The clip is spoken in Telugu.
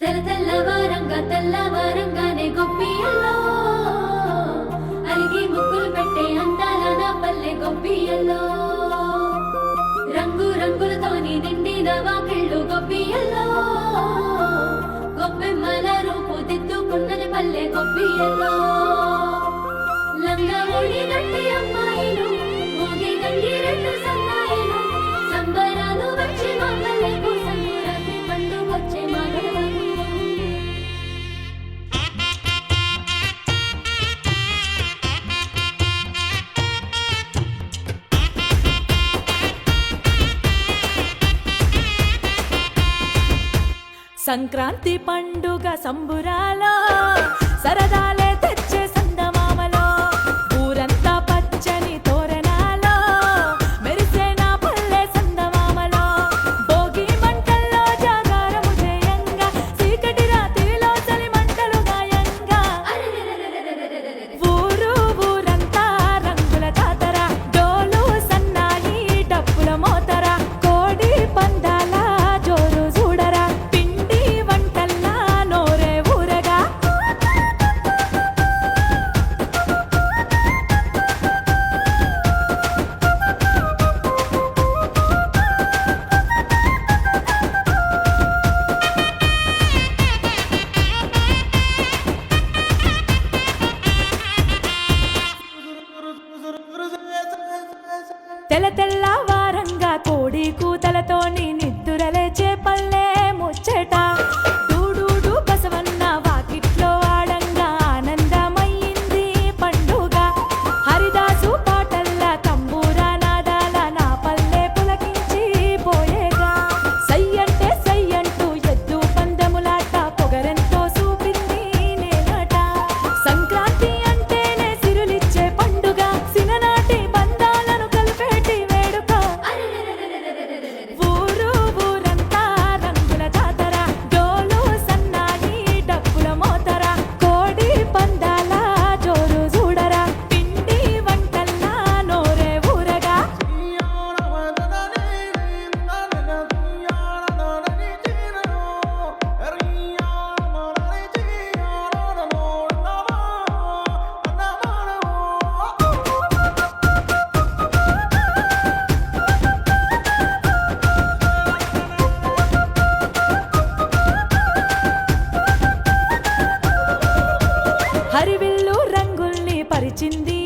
తెల్ల తెల్లవారంగా తెల్లవారంగానే గొప్పియల్లో. అలిగి ముక్కులు పెట్టే అందాల నా పల్లె గొప్పియల్లో. రంగు రంగులతోని నిండిన వాకిళ్ళు గొప్పియల్లో. గొప్పెమ్మల రూపు దిద్దుకున్నది పల్లె గొప్పియల్లో. లంగా సంక్రాంతి పండుగ సంబురాలో సరదా తెల తెల్ల వారంగా కోడి కూతలతోని నిద్దురలే చేపల్లే 金的。